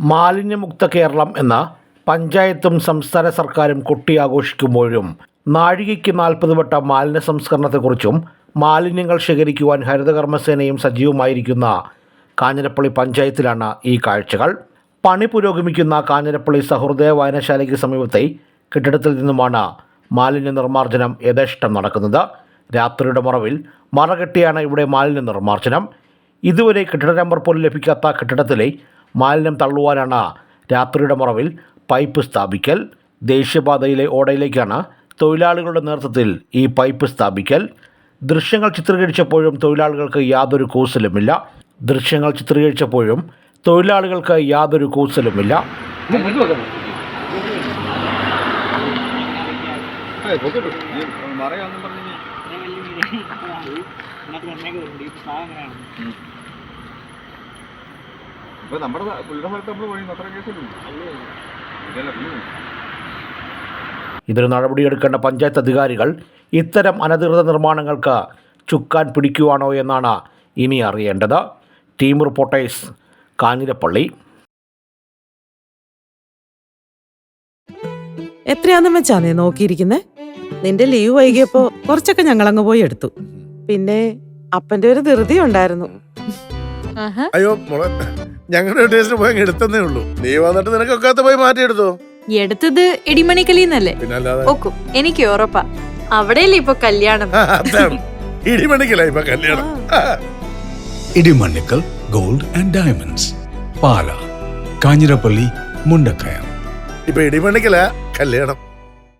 മാലിന്യമുക്ത കേരളം എന്ന പഞ്ചായത്തും സംസ്ഥാന സർക്കാരും കൊട്ടിയാഘോഷിക്കുമ്പോഴും നാഴികയ്ക്ക് നാൽപ്പത് വട്ട മാലിന്യ സംസ്കരണത്തെക്കുറിച്ചും മാലിന്യങ്ങൾ ശേഖരിക്കുവാൻ ഹരിതകർമ്മസേനയും സജീവമായിരിക്കുന്ന കാഞ്ഞിരപ്പള്ളി പഞ്ചായത്തിലാണ് ഈ കാഴ്ചകൾ. പണി പുരോഗമിക്കുന്ന കാഞ്ഞിരപ്പള്ളി സഹൃദയ വായനശാലയ്ക്ക് സമീപത്തെ കെട്ടിടത്തിൽ നിന്നുമാണ് മാലിന്യ നിർമ്മാർജനം യഥേഷ്ടം നടക്കുന്നത്. രാത്രിയുടെ മറവിൽ മറകെട്ടിയാണ് ഇവിടെ മാലിന്യ നിർമ്മാർജനം. ഇതുവരെ കെട്ടിട നമ്പർ പോലും ലഭിക്കാത്ത കെട്ടിടത്തിലെ മാലിന്യം തള്ളുവാനാണ് രാത്രിയുടെ മറവിൽ പൈപ്പ് സ്ഥാപിക്കൽ. ദേശീയപാതയിലെ ഓടയിലേക്കാണ് തൊഴിലാളികളുടെ നേതൃത്വത്തിൽ ഈ പൈപ്പ് സ്ഥാപിക്കൽ. ദൃശ്യങ്ങൾ ചിത്രീകരിച്ചപ്പോഴും തൊഴിലാളികൾക്ക് യാതൊരു കൂസലുമില്ല. ദൃശ്യങ്ങൾ ചിത്രീകരിച്ചപ്പോഴും തൊഴിലാളികൾക്ക് യാതൊരു കൂസലുമില്ല. പറഞ്ഞു ഇപ്പൊ നമ്മുടെ പുള്ളിയുടെ സ്ഥലത്ത് നമ്മൾ പോയി അത്ര ഇതല്ല പിന്നെ ഇതിന് നടപടിയെടുക്കേണ്ട പഞ്ചായത്ത് അധികാരികൾ ഇത്തരം അനധികൃത നിർമ്മാണങ്ങൾക്ക് ചുക്കാൻ പിടിക്കുവാണോ എന്നാണ് ഇനി അറിയേണ്ടത്. Team reporters Kanjirappally. എത്രയാണെന്ന് വെച്ചാ നീ നോക്കിയിരിക്കുന്നത് നിന്റെ ലീവ് വൈകിയപ്പോ കുറച്ചൊക്കെ ഞങ്ങൾ ഞങ്ങളങ്ങ് പോയി എടുത്തു. പിന്നെ അപ്പന്റെ ഒരു ധൃതി ഉണ്ടായിരുന്നു. ആഹാ. അയ്യോ മോളെ. ഞങ്ങളുടെ ടേസ്റ്റിന് പോയി അങ്ങ് ഉള്ളൂ. നീ വന്നിട്ട് നിനക്കൊക്കാത്ത പോയി മാറ്റിയെടുത്തോ? എടുത്തത് ഇടിമണിക്കലിന്നല്ലേ? ഓക്കും എനിക്ക് ഉറപ്പാ. അവിടെയല്ലേ ഇപ്പൊ കല്യാണം? ഇടിമണിക്കല ഇപ്പൊ കല്യാണം. Idimannickal gold and diamonds. Pala Kanjirappally Mundakayam. ഇപ്പൊ ഇടിമണിക്കല കല്യാണം.